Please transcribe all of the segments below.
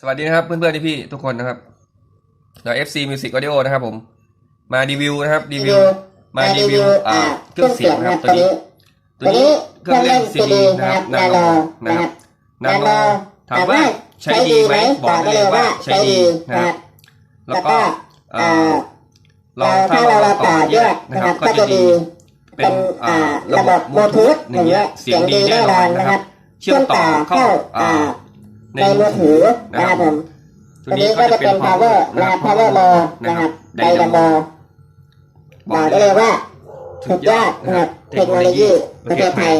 สวัสดีนะครับเพื่อนๆที่พี่ๆทุกคนนะครับเรา FC Music Audio นะครับผม มารีวิวนะครับรีวิวมารีวิวอ่าเครื่องเสียงนะครับตัวนี้ตัวนี้เครื่องเล่นซีดีนะครับนาโนนะครับนาโนถามว่าใช้ดีไหมบอกได้เลยว่าใช้ดีนะครับแล้วก็เอ่อเราถ้าเราต่อแยกนะครับก็จะดีเป็นอ่าระบบบลูทูธอย่างเงี้ยเสียงดีแน่นอนนะครับ เชื่อมต่อเข้าอ่า ในมือถือนะครับผมตัวตัวนี้นี้ก็ก็จะจะเป็เป็นน power power นะนะคครัรับบ power low นะนะคครัรับบไดไดนานาโมโมบอกได้เลยว่าสุดยอดนะครับเทคโนโลยีประเทศไทย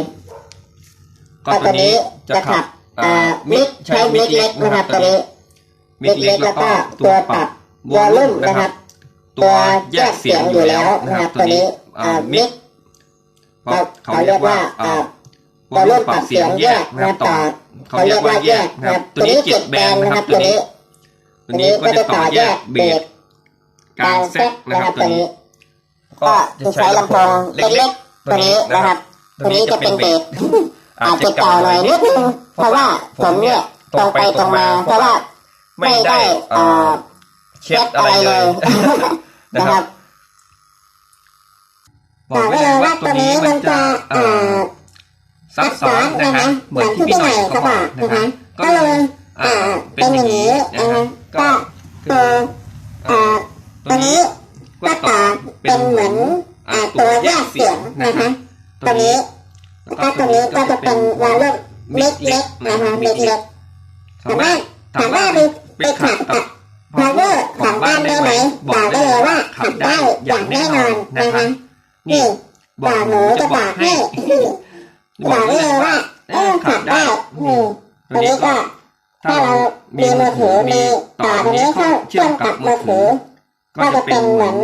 ก็ก็ตัตัววนี้นี้จะจะขัขับบอ่าอ่ามิมิกกใช้ใช้มิมิกกเล็เล็กกนะนะคครัรับบตัตัววนี้นี้มิมิกกเล็เล็กกแล้แล้ววก็ก็ตัวตัวปปรัรับบววออลลลุ่ลุ่มมนะนะคครัรับบตัตัววแยแยกกเสีเสียยงงออยู่ยู่แล้แล้ววนะนะคครัรับบตัวตัวนี้นี้อ่าอ่ามิมิกกเขาเขาเขาเรีเรียยกกว่าว่าอ่าวอลลุ่มปรับเสียงแยกนะครับต่อ เขาเขาเรีเรียยกกว่าว่าแยแยกกนะนะคครัรับบตัวนี้เจ็ดแบนนะครับตัวนี้ ตัวนี้ก็จะต่อแยกเบสกลางแซกนะครับตัวนี้ ก็จะใช้ลำโพงเล็กๆตัวนี้นะครับ ตัวนี้จะเป็นเบสอาจจะเก่าหน่อยนิดนึงเพราะว่าผมเนี่ยตรงไปตรงมา เพราะว่าไม่ได้เอ่อเช็ดอะไรเลยนะนะคครัรับบบอกไว้เลยว่าตัวนี้มันจะเอ่อ ซับซ้อนนะฮะเหมือนที่พี่หน่อยเขาบอกนะฮะก็เลยอ่าเป็นอย่างนี้นะฮะก็คืออ่าตัวนี้ก็ต่อเป็นเหมือนอ่าตัวแยกเสียงนะคะตัวนี้แล้วก็ตัวนี้ก็จะเป็นวอลลุ่มเล็กๆนะคะเล็กๆแต่ว่าถามว่าไปไปขับกับ power ของบ้านได้ไหมบอกได้เลยว่าขับได้อย่างแน่นอนนะคะนี่บอกหนูจะบอกให้ บอกได้เลยว่าเออขับได้นี่ตัวนี้ก็ถ้าเรามีมือถือมีต่อตรงนี้เข้าเชื่อมกับมือถือก็จะเป็นเหมือน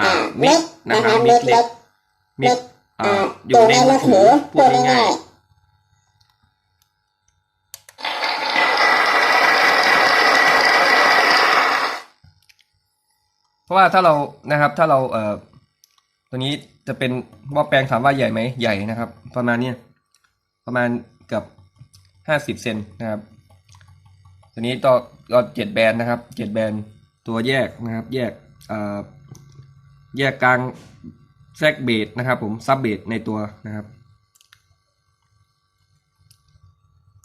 อ่าเม็ดนะคะเม็ดเล็กมิกอ่าอ่าออยู่ยู่ในในมืมืออถืถืออพูพูดดง่าง่ายยๆเพราะว่าถ้าเรานะครับถ้าเราเอ่อตัวนี้จะเป็นหม้อแปลงถามว่าใหญ่ไหมใหญ่นะครับ ประมาณเนี้ย ประมาณเกือบห้าสิบเซนนะครับตัวนี้ต่อก็เจ็ดแบนนะครับเจ็ดแบนตัวแยกนะครับ แยกแยกกลางแซกเบสนะครับ ผมซับเบสในตัวนะครับ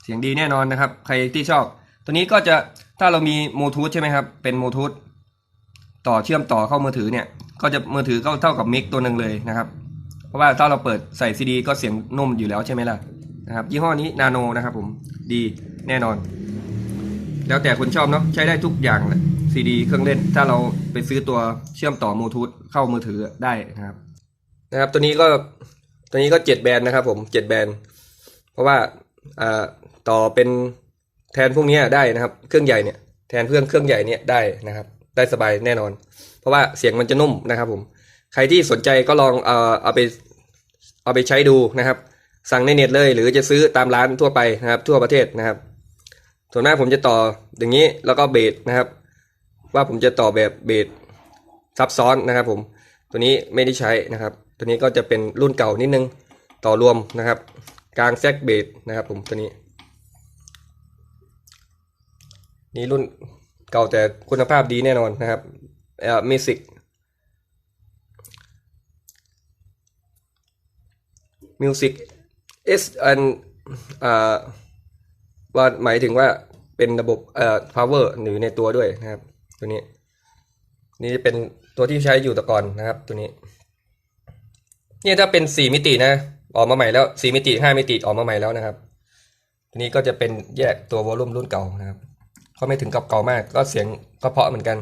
เสียงดีแน่นอนนะครับ ใครที่ชอบ ตัวนี้ก็จะถ้าเรามีบลูทูธใช่ไหมครับ เป็นบลูทูธต่อเชื่อมต่อเข้ามือถือเนี่ย ก็จะมือถือก็เท่ากับมิกตัวหนึ่งเลยนะครับ เพราะว่าถ้าเราเปิดใส่ซีดี ก็เสียงนุ่มอยู่แล้วใช่ไหมล่ะ นะครับยี่ห้อนี้นาโนนะครับผมดีแน่นอน แล้วแต่คนชอบเนาะใช้ได้ทุกอย่างแหละซีดีเครื่องเล่น ถ้าเราไปซื้อตัวเชื่อมต่อบลูทูธเข้ามือถือได้นะครับ นะครับ ตัวนี้ก็ตัวนี้ก็เจ็ดแบรนด์นะครับ ผมเจ็ดแบรนด์เพราะว่าอ่าต่อเป็นแทนพวกนี้ได้นะครับ เครื่องใหญ่เนี่ยแทนเครื่องเครื่องใหญ่เนี่ยได้นะครับ ได้สบายแน่นอน เพราะว่าเสียงมันจะนุ่มนะครับ ผม ใครที่สนใจก็ลองเออเอาไปเอาไปใช้ดูนะครับ สั่งในเน็ตเลย หรือจะซื้อตามร้านทั่วไปนะครับ ทั่วประเทศนะครับส่วนมากผมจะต่ออย่างนี้แล้วก็เบสนะครับ ว่าผมจะต่อแบบเบสซับซ้อนนะครับ ผมตัวนี้ไม่ได้ใช้นะครับ ตัวนี้ก็จะเป็นรุ่นเก่านิดนึงต่อรวมนะครับ กลางแซกเบสนะครับ ผมตัวนี้ นี่รุ่นเก่าแต่คุณภาพดีแน่นอนนะครับเอ่อมิสิกมิวสิก เอสอันอ่าว่าหมายถึงว่าเป็นระบบเอ่อ power อยู่ในตัวด้วยนะครับ ตัวนี้ นี่จะเป็นตัวที่ใช้อยู่แต่ก่อนนะครับ ตัวนี้ นี่ถ้าเป็นสี่มิตินะ ออกมาใหม่แล้วสี่มิติห้ามิติออกมาใหม่แล้วนะครับตัวนี้ก็จะเป็นแยกตัววอลลุ่มรุ่นเก่านะครับก็ไม่ถึงกับเก่ามาก ก็เสียงก็เพราะเหมือนกัน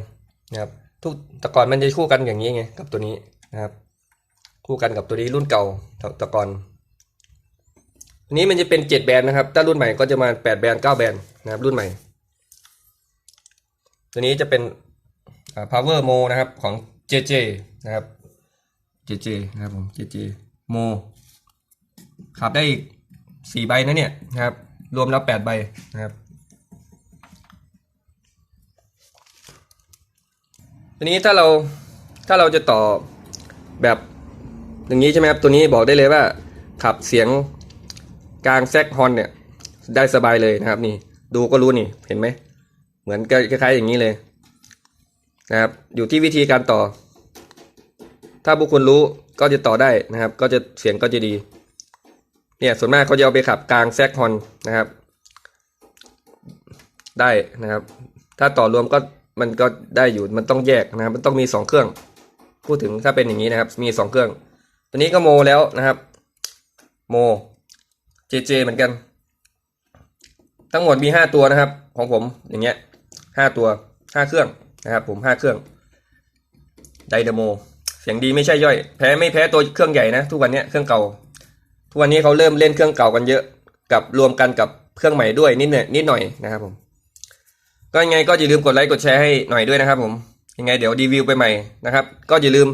นะครับ ทุกแต่ก่อนมันจะคู่กันอย่างนี้ไงกับตัวนี้นะครับ คู่กันกับตัวนี้รุ่นเก่าต่แต่ก่อน อันนี้มันจะเป็นเจ็ดแบรนด์นะครับ ถ้ารุ่นใหม่ก็จะมาแปดแบรนด์เก้าแบรนด์นะครับ รุ่นใหม่ ตัวนี้จะเป็นอ่า power mo นะครับของ JJ นะครับ JJ นะครับผม JJ mo ขับได้อีกสี่ใบนะเนี่ยนะครับ รวมแล้วแปดใบนะครับทีนี้ถ้าเราถ้าเราจะต่อแบบอย่างนี้ใช่ไหมครับ ตัวนี้บอกได้เลยว่าขับเสียง กลางแซกฮอนเนี่ย ได้สบายเลยนะครับ นี่ ดูก็รู้นี่เห็นไหมเหมือนคล้ายๆอย่างนี้เลย นะครับ อยู่ที่วิธีการต่อ ถ้าพวกคุณรู้ก็จะต่อได้นะครับ ก็จะเสียงก็จะดี เนี่ยส่วนมากเขาจะเอาไปขับกลางแซกฮอนนะครับ ได้นะครับ ถ้าต่อรวมก็มันก็ได้อยู่มันต้องแยกนะครับ มันต้องมีสองเครื่อง พูดถึงถ้าเป็นอย่างนี้นะครับ มีสองเครื่อง ตัวนี้ก็โมแล้วนะครับ โม เจเจเหมือนกัน ทั้งหมดมีห้าตัวนะครับ ของผมอย่างเงี้ยห้าตัวห้าเครื่องนะครับ ผมห้าเครื่องไดนาโมเสียงดีไม่ใช่ย่อย แพ้ไม่แพ้ตัวเครื่องใหญ่นะ ทุกวันนี้เครื่องเก่า ทุกวันนี้เขาเริ่มเล่นเครื่องเก่ากันเยอะ กับรวมกันกับเครื่องใหม่ด้วยนิดหน่อยนิดหน่อยนะครับผม ก็ยังไงก็อย่าลืมกดไลค์กดแชร์ให้หน่อยด้วยนะครับ ผมยังไงเดี๋ยวรีวิวไปใหม่นะครับ ก็อย่าลืม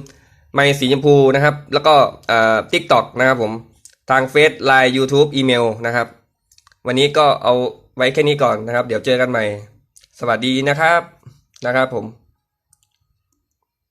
ไมค์สีชมพูนะครับ แล้วก็อ่อทิกตอกนะครับผม ทางเฟซไลน์ YouTube อีเมลนะครับ วันนี้ก็เอาไว้แค่นี้ก่อนนะครับ เดี๋ยวเจอกันใหม่ สวัสดีนะครับนะครับผม